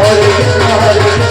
হরে কৃষ্ণ হরে কৃষ্ণ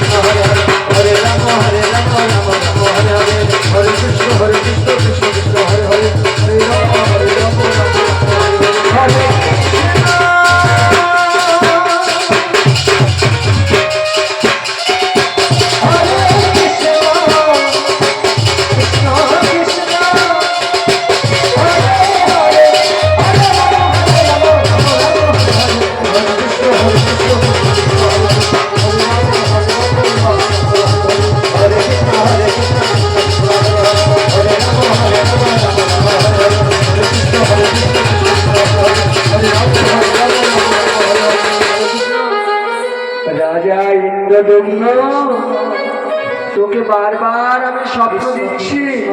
তোকে বারবার আমি স্বপ্ন দিচ্ছি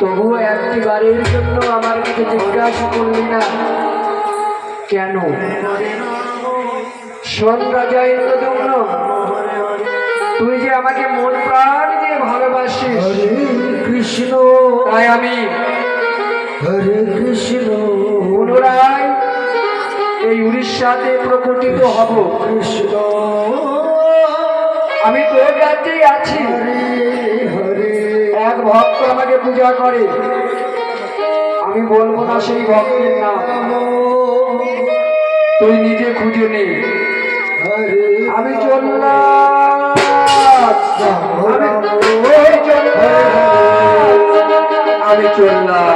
তবুও একটি বারের জন্য আমার কাছে জিজ্ঞাসা করলি না। কেন? শোন রাজা ইন্দ্রদম্ন তুই যে আমাকে মন প্রাণ দিয়ে ভালোবাসিস কৃষ্ণ। তাই আমি হরে কৃষ্ণ। পুনরায় এই উড়িষ্যাতে প্রকটিত হব। কৃষ্ণ। আমি তোর রাজ্যেই আছি। এক ভক্ত আমাকে পূজা করে। আমি বলব না সেই ভক্তের নাম। তুই নিজে খুঁজে নে। আমি চললাম আমি চললাম